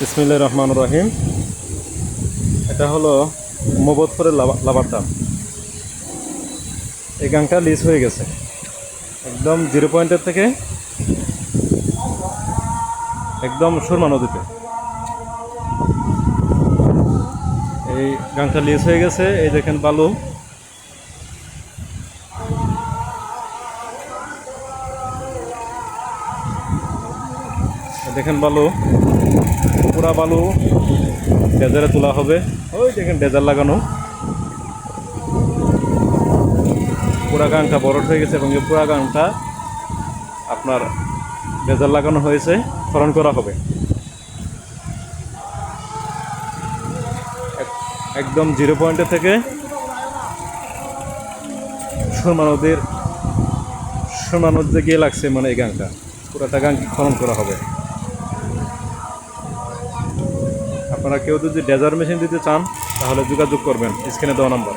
ইসমিল্লা রহমান রহিম। এটা হলো মোবতপুরের লাভা- লাভার ডাম এই গাংটা লিজ হয়ে গেছে। একদম জিরো পয়েন্টের থেকে একদম সুরমা নদীতে। এই গাংটা লিজ হয়ে গেছে। এই দেখেন বালু। দেখেন বালু। পুরা বালু ডেজারে তোলা হবে। ওই দেখেন ডেজার লাগানো। পুরা গাংটা বড় হয়ে গেছে এবং এই পুরা গাংটা আপনার ডেজার লাগানো হয়েছে খরণ করা হবে। এক- একদম জিরো পয়েন্টে থেকে সুরমা নদীর সুরমা নদীতে গিয়ে লাগছে মানে এই গাংটা পুরাটা গাং খনন করা হবে। আপনারা কেউ যদি ডেজার মেশিন দিতে চান তাহলে যোগাযোগ করবেন স্ক্রিনে দেওয়া নাম্বার।